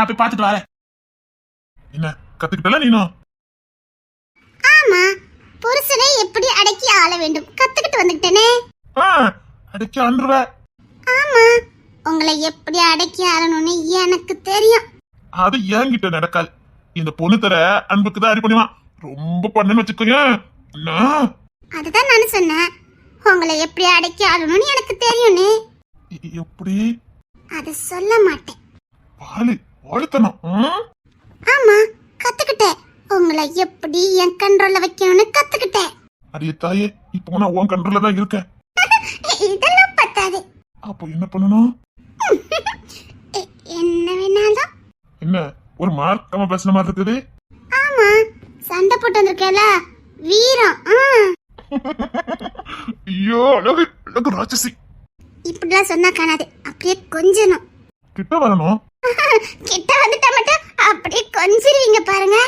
நான் போய் பார்த்துட்டு வரேன். என்ன கத்துக்கிட்டல நீனும் ஆமா புருஷனை எப்படி அடக்கி ஆள வேண்டும்? கத்துக்கிட்டு வந்துட்டேனே ஆ அடிக்க அன்றுவ ஆமா உங்களை எப்படி அடக்கி ஆளணும்னு எனக்கு தெரியும். அது என்கிட்ட நடக்காது. இந்த பொண்ணு தர அன்புக்கு தான் அடி பண்ணுவான் ரொம்ப பண்ணுன்னு வச்சுக்கோயேன் என்ன? அதுதான் நான் சொன்னேன். உங்களை எப்படி அடக்கி ஆளணும்னு எனக்கு தெரியும்னு. எப்படி? அது சொல்ல மாட்டேன். வாலி வாலித்தனம் ம்? ஆமா கத்துக்கிட்டேன். உங்களை எப்படி என் கண்ட்ரோல்ல வைக்கணும்னு கத்துக்கிட்டேன். அடியே தாயே இப்போ நான் உன் கண்ட்ரோல்ல தான் இருக்கேன். இதெல்லாம் பத்தாது. அப்போ என்ன பண்ணணும்? என்ன வேணாலும். என்ன ஒரு மார்க்கமா பேசுன மாதிரி இருக்குது? ஆமா சண்டை போட்டு வந்திருக்கேல வீரம். ஐயோ அழகு அழகு ராட்சசி. இப்படிலாம் சொன்னா காணாது. அப்படியே கொஞ்சணும். கிட்ட வரணும். கிட்ட வந்துட்டா மட்டும் அப்படியே கொஞ்சிருவீங்க பாருங்க.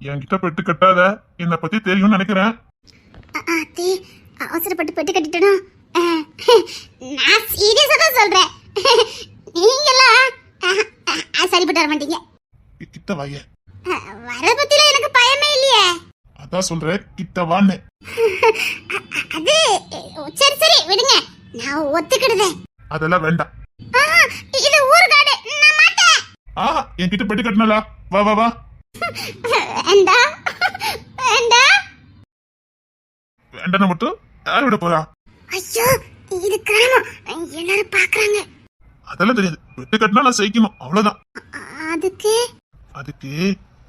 என்கிட்ட பெட்டு கட்டாத. என்னை பத்தி தெரியும்னு நினைக்கிறேன். அத்தி அவசரப்பட்டு பெட்டு கட்டிட்டனும் நான் சீரியஸா தான் சொல்றேன். நீங்களாம் அஹ், சரிப்பட்டு வர மாட்டீங்க. கிட்ட அஹ், வர பத்தில எனக்கு பயமே இல்லையே. அதான் சொல்றேன் கிட்ட வான்னு. அது சரி சரி விடுங்க. நான் ஒத்துக்கிடுதேன். அதெல்லாம் வேண்டாம். இது ஆஹா என்கிட்ட பெட்டு கட்டினலா. வா வா வா. வேண்டாம் வேண்டாம் வேண்டாம் மட்டும் யார் விட போறா? ஐயோ இது கிராமம் எல்லாரும் பாக்குறாங்க. அதெல்லாம் தெரியாது. பெட்டு கட்டினா நான் செய்யணும் அவ்வளவுதான். அதுக்கு? அதுக்கு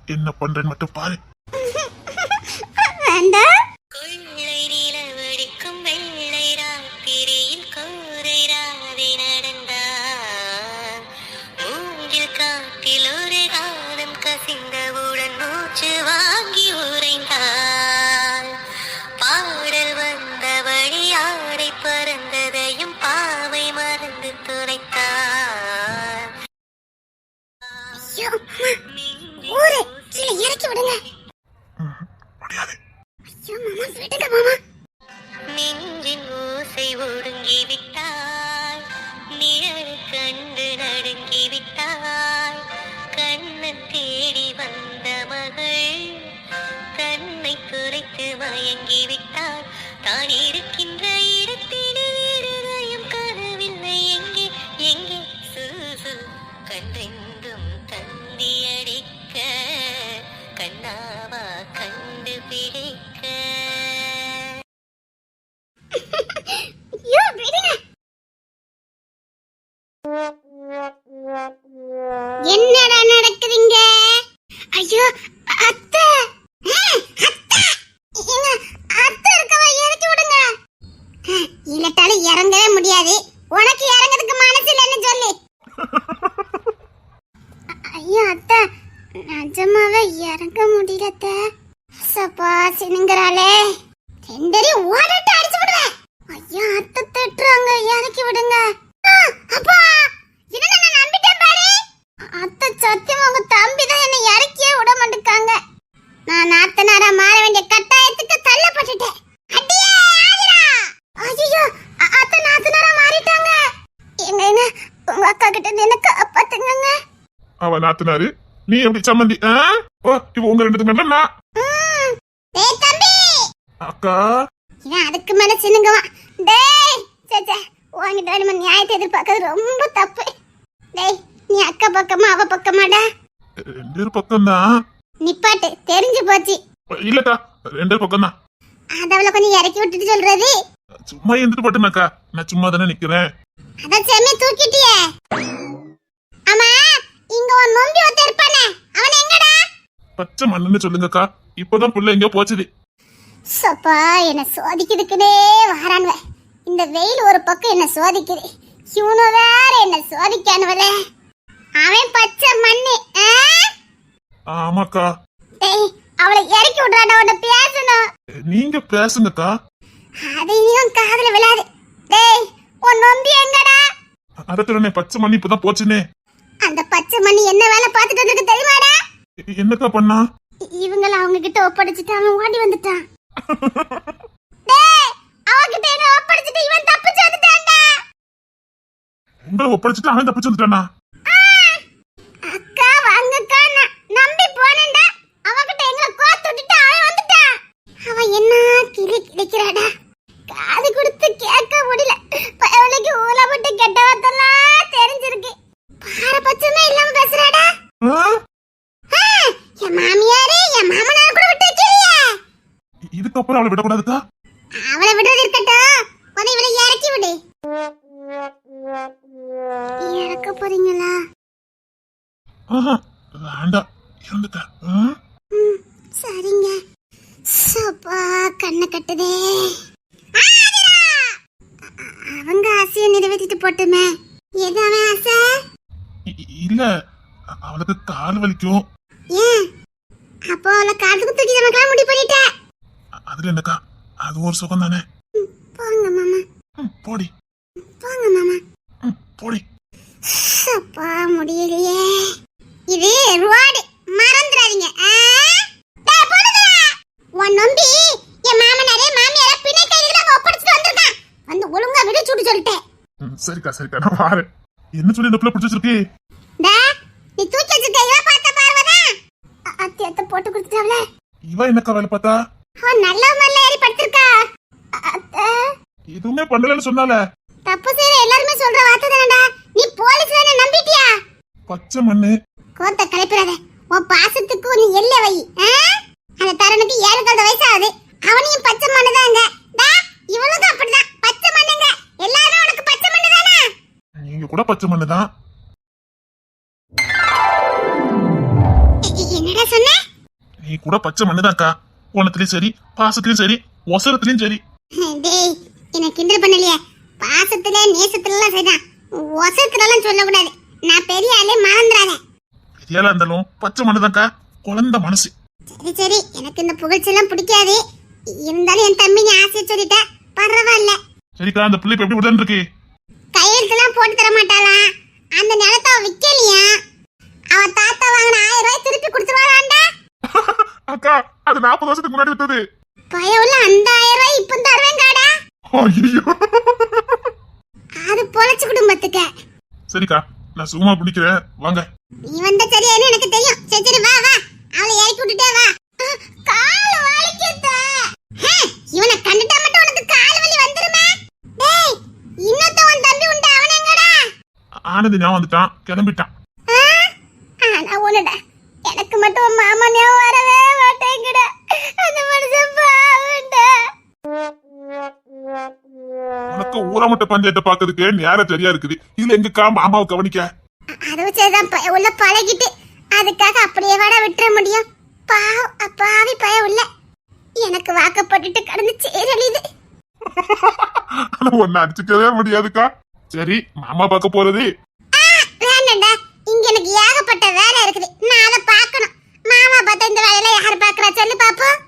என்ன பண்றேன்னு மட்டும் பாரு. வேண்டாம் 何 ஆ, இறங்கவே முடியாது. உனக்கு இறங்குறதுக்கு மனசு இல்லைன்னு சொல்லு. ஐயோ அத்தை நிஜமாவே இறங்க முடியலத்த சப்பா சினுங்கிறாளே. ரெண்டரையும் ஓடட்டு அடிச்சு விடுவேன். ஐயா அத்தை திட்டுறாங்க இறக்கி விடுங்க. அப்பா என்ன நான் நம்பிட்டேன் பாரு. அத்தை சத்தியம் உங்க தம்பி தான் என்னை இறக்கியே விட மாட்டேங்காங்க நான் நாத்தனாரா மாற வேண்டிய கட்டாயத்துக்கு தள்ளப்பட்டுட்டேன். அடியே ஆதிரா. ஐயோ அத்தை நாத்தனாரா மாறிட்டாங்க. எங்க எங்க உங்க அக்கா கிட்ட என்ன காப்பாத்துங்க அவ நாத்துனாரு நீ எப்படி சம்மந்தி? ஓ இப்போ உங்க ரெண்டு ம். டேய் தம்பி. அக்கா. இவன் அதுக்கு மேல சின்னுங்கவா டேய் சே சே உன்கிட்ட வேணுமா நியாயத்தை எதிர்பார்க்கறது ரொம்ப தப்பு. டேய் நீ அக்கா பக்கமா அவ பக்கமாடா? ரெண்டு பக்கம் தான் நிப்பாட்டு தெரிஞ்சு போச்சு. இல்லக்கா ரெண்டு பக்கம் தான் அத அவளை கொஞ்சம் இறக்கி விட்டுட்டு சொல்றது. சும்மா இருந்துட்டு போட்டுனாக்கா நான் சும்மா தானே நிக்கிறேன். அதான் செம்மைய தூக்கிட்டியே. ஆமா இங்க ஒரு நொம்பி ஒருத்தன் இருப்பானே. அவன் எங்கடா? பச்சை மண்ணுன்னு சொல்லுங்கக்கா. இப்போதான் புள்ள எங்கேயோ போச்சுது. சப்பா என்ன சோதிக்குதுக்குனே வாரானுவ. இந்த வெயில் ஒரு பக்கம் என்ன சோதிக்குது. இவனு வேற என்ன சோதிக்கானுவல. அவன் பச்சை மண்ணு ஆ? ஆமாக்கா. டேய் அவளை இறக்கி விட்றாடா உன்னை பேசணும். நீங்க பேசுங்கக்கா. அது இனியும் காதுல விழாது. டேய் உன் நொந்தி எங்கடா? அடத்துடனே பச்சை மணி இப்பதான் போச்சுனே. அந்த பச்சை மண்ணி என்ன வேலை பார்த்துட்டு வந்திருக்கு தெரியுமாடா? என்னக்கா பண்ணா? இவங்கள அவங்க கிட்ட ஒப்படைச்சிட்டு அவன் ஓடி வந்துட்டான். டேய் அவகிட்ட என்ன ஒப்படைச்சிட்டு இவன் தப்பிச்சு வந்துட்டான்டா? உங்களை ஒப்படைச்சிட்டு அவன் தப்பிச்சு வந்துட்டானா? அக்கா வாங்கக்கா நம்பி போனேன்டா. அவகிட்ட எங்களை கோத்து விட்டுட்டு அவன் வந்துட்டான். அவன் என்ன கிளி கிளிக்கிறாடா கெட்டவத்தெல்லாம் தெரிஞ்சிருக்கு. பாரபட்சமே இல்லாம பேசுறாடா. என் மாமியாரு என் மாமனார் கூட விட்டு வைக்கலையே இதுக்கப்புறம் அவளை விடக்கூடாதுக்கா? அவளை விடுறது இருக்கட்டும். உதவி இவளை இறக்கி விடு. இறக்க போறீங்களா? வேண்டாம் இருந்துட்டேன். வலிக்கும் அப்போ அவளை காதுக்கு தூக்கி நமக்கெல்லாம் முடி பண்ணிட்ட? அதுல என்னக்கா? அது ஒரு சுகம் தானே? போங்க மாமா. போடி. போங்க மாமா. போடி. அப்பா முடியலையே. இது ரோடு. மறந்துடாதீங்க! உன் நம்பி என் மாமனாரே மாமியாரே பிணை கைதில ஒப்படைச்சிட்டு வந்திருக்கான். வந்து ஒழுங்கா விட சுட்டு சொல்லிட்டேன். சரிக்கா சரிக்கா நான் வாரேன். என்ன சொல்லி இந்த பிள்ளை பிடிச்சி வச்சிருக்கு டா நீ தூக்கி வச்சிருக்க இவ பார்த்த பார்வதா? அத்தி அத்தை போட்டு கொடுத்துட்டாவல இவ என்னக்கா வேலை பார்த்தா? நல்ல மல்ல ஏறி படுத்திருக்கா. அத்தை. எதுவுமே பண்ணலன்னு சொன்னால. தப்பு செய்யற எல்லாருமே சொல்ற வார்த்தை தானடா. நீ போலீஸ் தானே நம்பிட்டியா? பச்சை மண்ணு. கோத்த கலைப்பிடாத உன் பாசத்துக்கு நீ எல்லை வை? அந்த தருணுக்கு ஏழு கழுத வயசாகுது. அவனையும் பச்சை மண்ணுதாங்க டா இவளுக்கும் அப்படிதான். பச்சை மண்ணுங்க. எல்லாரும் உனக்கு பச்சை மண்ணு தானே? நீங்க கூட பச்சை மண்ணு தான் என்னடா சொன்ன? நீ கூட பச்சை மண்ணுதான்க்கா கோணத்துலயும் சரி பாசத்துலயும் சரி ஒசரத்துலயும் சரி. டேய் என்ன கிண்டல் பண்ணலையே. பாசத்துல நேசத்துல எல்லாம் சரிதான். ஒசத்துல எல்லாம் சொல்லக்கூடாது. நான் பெரிய ஆளே மறந்துடாத பெரியாளா இருந்தாலும் பச்சை மண்ணுதான்க்கா குழந்த மனசு. சரி சரி. எனக்கு இந்த புகழ்ச்சியெல்லாம் பிடிக்காது. இருந்தாலும் என் தம்பி நீ ஆசையை சொல்லிட்ட. பரவாயில்ல. சரிக்கா அந்த பிள்ளை எப்படி விடன் இருக்கு கையெழுத்துலாம் போட்டு தர மாட்டாளாம் அந்த நிலத்தை விக்கலையா? அவ தாத்தா வாங்கின ஆயிரம் ரூபாய் திருப்பி கொடுத்துருவாளாண்டா? அக்கா அது நாற்பது வருஷத்துக்கு முன்னாடி வித்தது. பயவுள்ள அந்த ஆயிரம் ரூபாய் இப்ப தருவேங்காடா ஐயோ அது பொழைச்சு குடும்பத்துக்க. சரிக்கா நான் சும்மா பிடிக்கிறேன். வாங்க. நீ வந்த சரியானு எனக்கு தெரியும். சரி சரி வா வா. அவளை இறக்கி விட்டுட்டே வா. கால் வலிக்குதே. ஹே, இவனை கண்டுட்டா மட்டும் உனக்கு கால் வலி வந்துருமே? டேய் இன்னொத்த உன் தம்பி உண்டு ஆனந்த் ஞாபகம் வந்துட்டான். கிளம்பிட்டான். ஆனா ஒண்ணுடா எனக்கு மட்டும் மாமா ஞாபகம் வரவே மாட்டேங்கடா அந்த மனுஷன் பாவண்டா உனக்கு ஊரமட்ட பஞ்சாயத்தை பாக்குறதுக்கு நேரம் சரியா இருக்குது. இதுல எங்கக்கா மாமாவை கவனிக்க? அதை வச்சுதான் உள்ள பழகிட்டு. அதுக்காக அப்படியே வாட விட்டுற முடியும். பாவம் அப்பாவி பய உள்ள. எனக்கு வாக்கப்பட்டுட்டு கடந்து சேரலிது. ஆனா ஒன்னு அடிச்சுக்கவே முடியாதுக்கா. சரி மாமா பார்க்க போறது. இங்க எனக்கு ஏகப்பட்ட வேலை இருக்குது. நான் அதை பார்க்கணும். மாமா பார்த்தா இந்த வேலையில யார் பார்க்கறா? சொல்லு பாப்போம்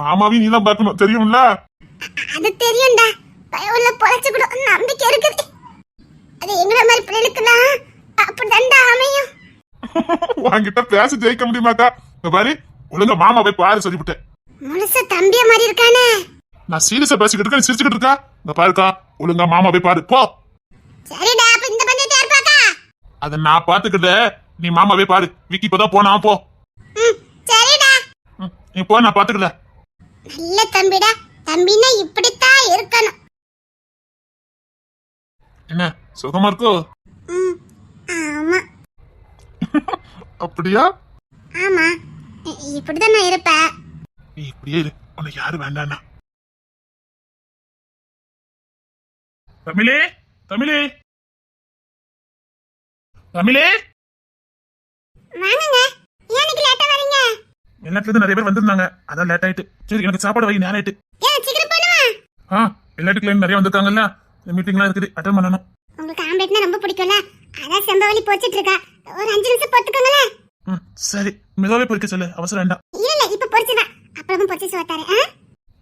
மாமாவையும் நீதான் பார்க்கணும். தெரியும்ல? அது தெரியும்டா. உள்ள பொழைச்சு கூட நம்பிக்கை இருக்குது. அது எங்களை மாதிரி பிள்ளைகளுக்குலாம் அப்படிதான்டா அமையும். வாங்கிட்ட பேச ஜெயிக்க முடியுமாக்கா இங்க பாரு ஒழுங்கா மாமா போய் பாரு சொல்லிவிட்டேன். முழுசா தம்பிய மாதிரி இருக்கானே. நான் சீரியஸா பேசிக்கிட்டு இருக்கேன் சிரிச்சுக்கிட்டு இருக்கா? இங்க பாருக்கா ஒழுங்கா மாமா போய் பாரு. போ. சரிடா அப்ப இந்த அத நான் பாத்துக்கிட்ட நீ மாமா போய் பாரு. விக்கி இப்பதான் போனா போ. சரிடா. நீ போ நான் பாத்துக்கல நல்ல தம்பிடா தம்பின்னா இப்படித்தான் இருக்கணும். என்ன சுகமா இருக்கோ? ஆமா. அப்படியா? ஆமா இப்படிதான் நான் இருப்பேன். நீ இப்படியே இரு உனக்கு யாரு வேண்டானா தமிழே தமிழே. தமிழே வாங்குங்க. ஏன் இன்னைக்கு லேட்டா வரீங்க? எல்லாத்துல இருந்து நிறைய பேர் வந்திருந்தாங்க. அதான் லேட் ஆயிட்டு. சரி எனக்கு சாப்பாடு வை நேரம் ஆயிட்டு. ஏன் சீக்கிரம் ஆ எல்லாத்துக்கு லைன் நிறைய வந்திருக்காங்கல்ல. மீட்டிங்லாம் இருக்குது அட்டன் பண்ணணும். உங்களுக்கு ஆம்பளைட்னா ரொம்ப பிடிக்கும்ல. அதான் செம்பவலி போச்சிட்டு இருக்கா ஒரு அஞ்சு நிமிஷம் பொறுத்துக்கோங்களேன். ம் சரி. மெதுவாவே பொறிக்க சொல்லு. அவசரம் வேண்டாம். இல்ல இல்ல இப்ப பொறிச்சுதான் அப்புறமும் பொறிச்சு சொல்லிட்டாரு ஆ?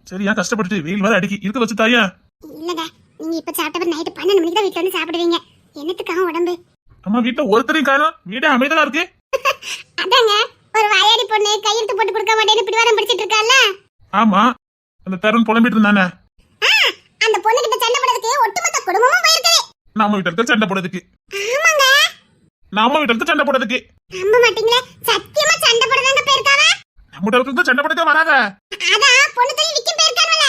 சரி ஏன் கஷ்டப்பட்டுட்டு? வெயில் வேற அடிக்கி. இருக்க வச்சு தாயா இல்லங்க நீங்க இப்ப சாப்பிட்ட நைட்டு பன்னெண்டு மணிக்கு தான் வீட்டுல வந்து சாப்பிடுவீங்க. என்னத்துக்காக உடம்பு? நம்ம வீட்டுல ஒருத்தரையும் காணும். வீடே அமைதலா இருக்கு. அதாங்க ஒரு வாயாடி பொண்ணு கையெழுத்து போட்டு கொடுக்க மாட்டேன்னு பிடிவாரம் பிடிச்சிட்டு இருக்கால ஆமா அந்த தருண் புலம்பிட்டு இருந்தானே. அந்த பொண்ணு கிட்ட சண்டை போடுறதுக்கு ஒட்டுமொத்த குடும்பமும் போயிருக்குது. நாம வீட்டுக்கு சண்டை போடுறதுக்கு. ஆமாங்க. நாம வீட்டுக்கு சண்டை போடுறதுக்கு. நம்ப மாட்டீங்களே சத்தியமா சண்டை போடுறதாங்க போயிருக்காவ? நம்ம வீட்டுக்கு சண்டை போடுறதுக்கு வராத. அதான் பொண்ணு தள்ளி விக்கும் போயிருக்கானல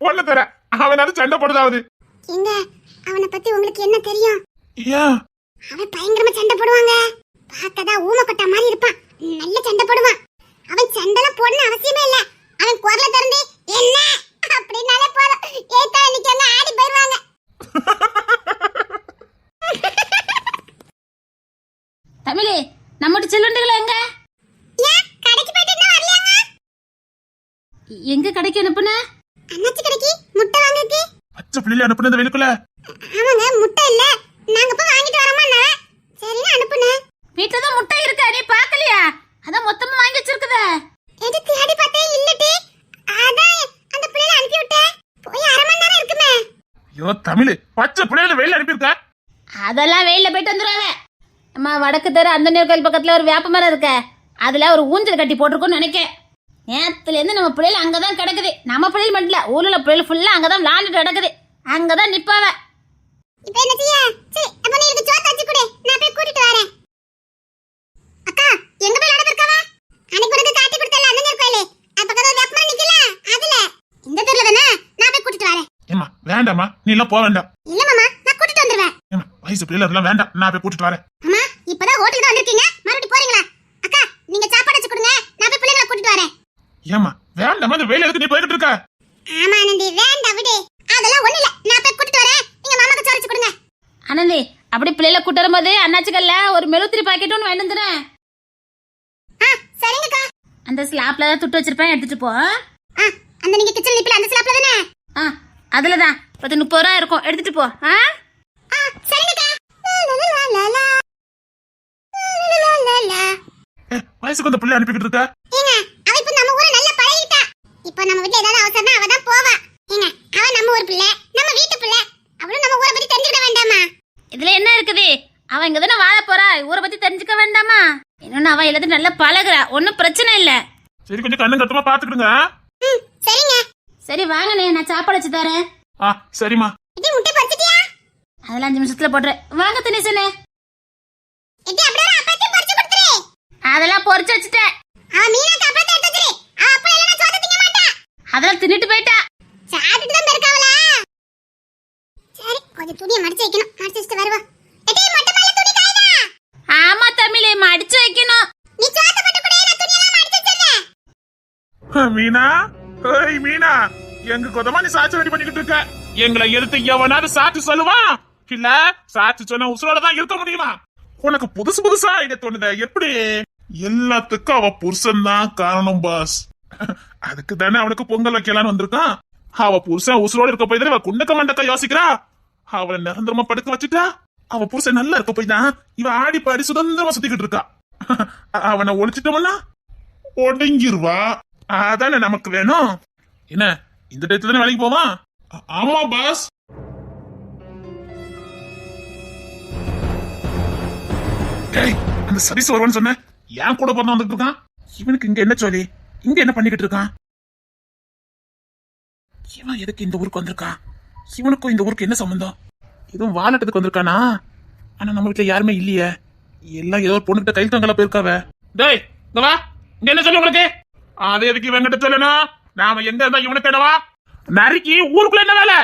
ஒண்ணு தர அவனாவது சண்டை போடுதாவது எங்க அவனை பத்தி உங்களுக்கு என்ன தெரியும்? ஏன் அவன் பயங்கரமா சண்டை போடுவாங்க. பார்க்கதா ஊமக்கொட்டா மாதிரி இருப்பான். நல்ல சண்டை போடுவான். அவன் சண்டைலாம் போடணும் அவசியமே இல்ல. அவன் குரல திறந்து என்ன? அப்படின்னாலே போதும். ஏத்தா இன்னைக்கு அங்க ஆடி போயிருவாங்க தமிழே நம்மட்டு செல்லுண்டுகளை எங்க? கடைக்கு போயிட்டு வரலையாங்க? எங்க கடைக்கு அனுப்புன? அண்ணாச்சி கடைக்கு? முட்டை வாங்குறதுக்கு? பச்சை பிள்ளைல அனுப்புன இந்த வெளுக்குல ஆமாங்க முட்டை இல்ல நாங்க போய் வாங்கிட்டு வரோமா சரின்னு அனுப்புனேன் வீட்டுல தான் முட்டை இருக்கா? நீ பாக்கலையா? அதான் மொத்தமா வாங்கி வச்சிருக்குத. எது தேடி பார்த்தேன் இல்லட்டி அதான் அந்த பிள்ளைய அனுப்பி விட்டேன் போய் அரை மணி நேரம் இருக்குமே. ஐயோ தமிழ் பச்சை பிள்ளைல வெளியில அனுப்பியிருக்க? அதெல்லாம் வெயில போயிட்டு வந்துருவாங்க. அம்மா வடக்கு தெரு அந்த கோயில் பக்கத்துல ஒரு வேப்ப மரம் இருக்க. அதுல ஒரு ஊஞ்சல் கட்டி போட்டிருக்கோம்னு நினைக்கேன். நேத்துல இருந்து நம்ம பிள்ளைகள் அங்கதான் கிடக்குது. நம்ம பிள்ளைகள் மட்டும் இல்ல ஊர்ல பிள்ளைகள் ஃபுல்லா அங்கதான் விளையாண்டுட்டு கிடக்குது. அங்கதான் நிப்பாவ. இப்போ என்ன செய்ய சரி அப்ப நீ எனக்கு சோத்து வச்சு கொடு நான் போய் கூட்டிட்டு வரேன் அக்கா எங்க போய் நடந்து இருக்கவ அன்னைக்கு உனக்கு காட்டி கொடுத்தல அந்த நேர் கோயிலே அப்ப கதவு வேப்பமா நிக்கல அதுல இந்த தெருல தானே நான் போய் கூட்டிட்டு வரேன் ஏமா வேண்டாம்மா. நீ எல்லாம் போக வேண்டாம். இல்ல மாமா நான் கூட்டிட்டு வந்துருவேன். ஏமா வயசு பிள்ளைல எல்லாம் வேண்டாம். நான் போய் கூட்டிட்டு வரேன். அம்மா இப்பதான் ஹோட்டலுக்கு தான் வந்திருக்கீங்க. மறுபடியும் போறீங்களா? அக்கா நீங்க சாப்பாடு வச்சு கொடுங்க. நான் போய் பிள்ளைங்களை கூட்டிட்டு வரேன். ஏமா வேண்டாம்மா இந்த வெயில எதுக்கு நீ போய்கிட்டு இருக்க? ஆமா ஆனந்தி வேண்டாம் விடு. அதெல்லாம் ஒண்ணு இல்ல. நான் போய் கூட்டிட்டு வரேன். நீங்க மாமாக்கு சோறு வச்சு கொடுங்க. அனந்தி அப்படி பிள்ளைல கூட்டு வரும்போது அண்ணாச்சிக்கல்ல ஒரு மெழுத்திரி பாக்கெட் ஒன்று வேணும் வந்துடுறேன். ஆ சரிங்கக்கா. அந்த ஸ்லாப்ல தான் துட்டு வச்சிருப்பேன் எடுத்துட்டு போ. ஆ அந்த நீங்க கிச்சன் நிப்பில அந்த ஸ்லாப்ல தானே? ஆ அதுல தான் பத்து முப்பது ரூபா இருக்கும். எடுத்துட்டு போ. ஆ? வயசுக்கு அந்த பிள்ளை அனுப்பிக்கிட்டு இருக்க? ஏங்க அவ இப்ப நம்ம ஊரை நல்லா பழகிட்டா. இப்ப நம்ம வீட்ல ஏதாவது அவசரம்னா அவ தான் போவா. ஏங்க அவ நம்ம ஊர் பிள்ளை நம்ம வீட்டு பிள்ளை. அவளும் நம்ம ஊரை பத்தி தெரிஞ்சுக்கிட வேண்டாமா? இதுல என்ன இருக்குது? அவ இங்க தானே வாழ போறா. ஊரை பத்தி தெரிஞ்சுக்க வேண்டாமா? இன்னொன்னு அவ எல்லாத்தையும் நல்லா பழகுறா. ஒன்னும் பிரச்சனை இல்ல. சரி கொஞ்சம் கண்ணு கட்டமா பாத்துக்கிடுங்க. ம் சரிங்க. சரி வாங்கண்ணே. நான் சாப்பாடு வச்சு தரேன். ஆ சரிம்மா. இது முட்டை பறிச்சிட்டியா அதெல்லாம் அஞ்சு நிமிஷத்துல போட்டுறேன் வாங்க தினேசனே இது அப்படியே அப்பத்தையும் பறிச்சு கொடுத்துரு அதெல்லாம் பொரிச்சு வச்சுட்டேன். அவ மீனாக்கு அப்பளத்தை எடுத்து வச்சிரு. அவ அப்பளம் இல்லைன்னா சோத்த திங்க மாட்டா. அதெல்லாம் தின்னுட்டு போயிட்டா. சாப்பிட்டுட்டு தான் இருக்காவல சரி கொஞ்சம் துணியை மடிச்சு வைக்கணும். மடிச்சு வச்சுட்டு வருவா எடி மொட்டை மேல துணி காயுதா ஆமா தமிழே மடிச்சு வைக்கணும். நீ சோத்த போட்டு கூட நான் துணியெல்லாம் மடிச்சு வச்சிருக்கேன் மீனா? ஏய் மீனா? எங்க கொதமா நீ சாட்சி ரெடி பண்ணிக்கிட்டு இருக்க? எங்களை எடுத்து எவனாவது சாட்சி சொல்லுவான் இல்ல சாட்சி சொன்னா உசுரோட தான் இருக்க முடியுமா? உனக்கு புதுசு புதுசா ஐடியா தோணுத எப்படி? எல்லாத்துக்கும் அவ புருஷன் தான் காரணம் பாஸ் அதுக்கு தானே அவனுக்கு பொங்கல் வைக்கலான்னு வந்திருக்கான் அவ புருஷன் உசுரோட இருக்க போய் தானே அவ குண்டக்க மண்டக்க யோசிக்கிறா? அவளை நிரந்தரமா படுக்க வச்சுட்டா? அவ புருஷன் நல்லா இருக்க போய் தான் இவ ஆடி பாடி சுதந்திரமா சுத்திக்கிட்டு இருக்கா. அவனை ஒழிச்சிட்டோம்னா? ஒடுங்கிருவா. அதானே நமக்கு வேணும். என்ன இந்த டயத்துல தானே வேலைக்கு போவான்? ஆமா பாஸ். டேய் அந்த சதீஷ் வருவான்னு சொன்ன. ஏன் கூட பிறந்து வந்துட்டு இருக்கான். இவனுக்கு இங்க என்ன சொல்லி இங்க என்ன பண்ணிக்கிட்டு இருக்கான்? இவன் எதுக்கு இந்த ஊருக்கு வந்திருக்கான் இவனுக்கும் இந்த ஊருக்கு என்ன சம்பந்தம்? எதுவும் வாலட்டத்துக்கு வந்திருக்கானா? ஆனா நம்ம வீட்டுல யாருமே இல்லையே. எல்லாம் ஏதோ ஒரு பொண்ணுகிட்ட கையில் தங்கல போயிருக்காவ. டேய் இங்க வா. இங்க என்ன சொல்லு உங்களுக்கு? அது எதுக்கு இவங்கிட்ட சொல்லணும்? நாம எங்க இருந்தா இவனுக்கு என்னவா நறுக்கி ஊருக்குள்ள என்ன வேலை?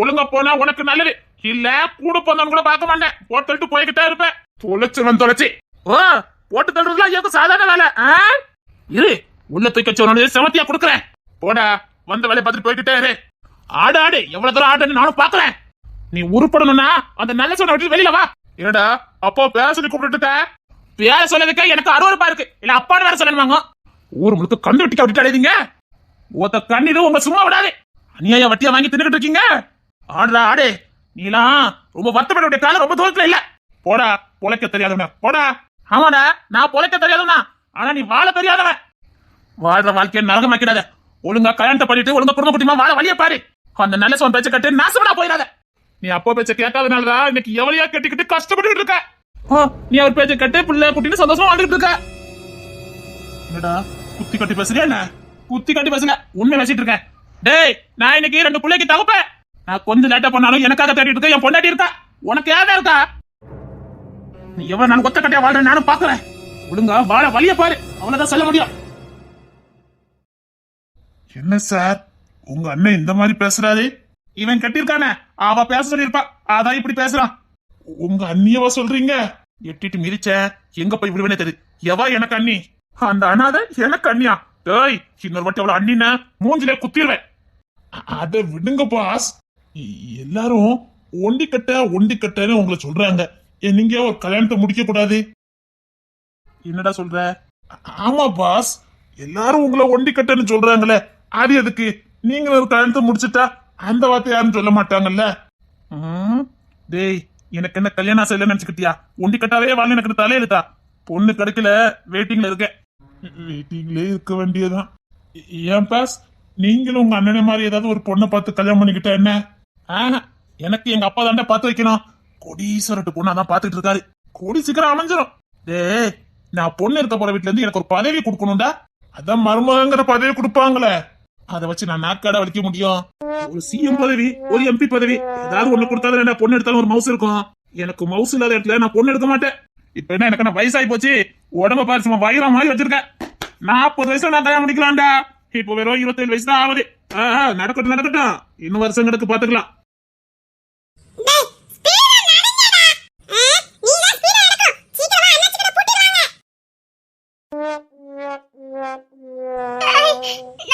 ஒழுங்கா போனா உனக்கு நல்லது. இல்ல கூட போனவன் கூட பார்க்க மாட்டேன். போட்டு தள்ளிட்டு போய்கிட்டே இருப்பேன். தொலைச்சவன் தொலைச்சி. ஓ போட்டு தள்ளுறதுலாம் எனக்கு சாதாரண வேலை. இரு உள்ள தூக்கி சொன்னது செமத்தியா கொடுக்குறேன். போடா வந்த வேலையை பார்த்துட்டு போய்கிட்டே இரு. ஆடு ஆடு. எவ்வளவு தூரம் ஆடுன்னு நானும் பாக்குறேன் நீ உருப்படணும்னா அந்த நல்ல சொன்ன விட்டு வெளியில வா. என்னடா அப்போ பேர சொல்லி கூப்பிட்டு பேர சொன்னதுக்கு எனக்கு அருவருப்பா இருக்கு. இல்ல அப்பான்னு வேற சொல்லணுமாங்க? ஊர் முழுக்க கண்டு வெட்டிக்க விட்டுட்டு அடையுதீங்க ஒத்த கண்ணீர் உங்க சும்மா விடாது. அநியாய வட்டியா வாங்கி தின்னுகிட்டு இருக்கீங்க? ஆடுடா ஆடு. நீலாம் ரொம்ப வருத்தப்பட வேண்டிய காலம் ரொம்ப தூரத்துல இல்ல. போடா பொழைக்க தெரியாதவன. போடா. ஆமாடா நான் பொழைக்க தெரியாதவனா? ஆனா நீ வாழ தெரியாதவன். வாழ்ற வாழ்க்கையை நரகமாக்கிடாத. ஒழுங்கா கல்யாணத்தை பண்ணிட்டு ஒழுங்கா குடும்ப குட்டிமா வாழ வழிய பாரு. அந்த நல்ல சோன் பேச்ச கட்டு நாசமடா போயிடாத. நீ அப்போ பேச்ச கேட்காதனாலதான் இன்னைக்கு எவளையா கட்டிக்கிட்டு கஷ்டப்பட்டு இருக்க. ஓ நீ அவர் பேச்ச கட்டு பிள்ளை குட்டின்னு சந்தோஷமா வாழ்ந்துட்டு இருக்க. என்னடா? குத்தி கட்டி பேசுறியா என்ன? குத்தி கட்டி பேசல உண்மை பேசிட்டு இருக்கேன். டேய் நான் இன்னைக்கு ரெண்டு பிள்ளைக்கு தகப்பேன் நான் கொஞ்சம் லேட்டா பண்ணாலும் எனக்காக தேடிட்டு இருக்க என் பொண்டாட்டி இருக்கா? உனக்கு யாரா இருக்கா? நீ எவ்வளவு நான் கொத்த கட்டியா வாழ்றேன் நானும் பாக்குறேன் ஒழுங்கா வாழ வழிய பாரு. அவ்வளவுதான் சொல்ல முடியும். என்ன சார்? உங்க அண்ணன் இந்த மாதிரி பேசுறாரு? இவன் கட்டியிருக்கானே அவ பேச சொல்லியிருப்பா. அதான் இப்படி பேசுறான். உங்க அண்ணியவா சொல்றீங்க? எட்டிட்டு மிதிச்ச எங்க போய் விடுவேனே தெரியுது எவா எனக்கு அண்ணி? அந்த அனாதை எனக்கு அண்ணியா டேய் இன்னொரு வாட்டி அவளை அண்ணின மூஞ்சிலே குத்திடுவேன் அ- அத விடுங்க பாஸ் எல்லாரும் ஒண்டி கட்ட ஒண்டி கட்டன்னு உங்களை சொல்றாங்க. நீங்க ஒரு கல்யாணத்தை முடிக்க கூடாது? என்னடா சொல்ற? ஆமா பாஸ் எல்லாரும் உங்களை ஒண்டி கட்டன்னு சொல்றாங்களே. அது எதுக்கு? நீங்க ஒரு கல்யாணத்தை முடிச்சிட்டா அந்த வார்த்தை யாரும் சொல்ல மாட்டாங்கல்ல? ம், டேய் எனக்கு என்ன கல்யாணம் ஆசை இல்லைன்னு நினைச்சுக்கிட்டியா? ஒண்டி கட்டாவே வாழ் எனக்கு தலையெழுத்தா? பொண்ணு கிடைக்கல வெயிட்டிங்ல இருக்கேன். வெயிட்டிங்ல இருக்க வேண்டியதுதான். ஏன் பாஸ்? நீங்களும் உங்க அண்ணனை மாதிரி ஏதாவது ஒரு பொண்ணை பார்த்து கல்யாணம் பண்ணிக்கிட்டா என்ன? ஆஹ் எனக்கு எங்க அப்பா தாண்டா பார்த்து வைக்கணும். கொடீஸ்வரட்டு பொண்ணு அதான் பார்த்துட்டு இருக்காரு. கொடி சீக்கிரம் அமைஞ்சிடும் டேய் நான் பொண்ணு இருக்க போற வீட்ல இருந்து எனக்கு ஒரு பதவி கொடுக்கணும்டா. அதான் மருமகங்கிற பதவி கொடுப்பாங்களே. அதை வச்சு நான் நாக்காட வலிக்க முடியும். ஒரு சிஎம் பதவி ஒரு எம்பி பதவி ஏதாவது ஒண்ணு கொடுத்தாலும் என்ன பொண்ணு எடுத்தாலும் ஒரு மவுஸ் இருக்கும். எனக்கு மவுஸ் இல்லாத இடத்துல நான் பொண்ணு எடுக்க மாட்டேன். இப்ப என்ன எனக்கு வயசாகி போச்சு? உடம்ப பாரு சும்மா வயிறம் மாதிரி வச்சிருக்கேன் நாற்பது வயசுல நான் கல்யாணம் பண்ணிக்கலாம்டா. இப்போ வெறும் இருபத்தேழு வயசு தான் ஆகுது. நடக்கட்டும் நடக்கட்டும். இன்னும் வருஷம் கிடக்கு பாத்துக்கலாம்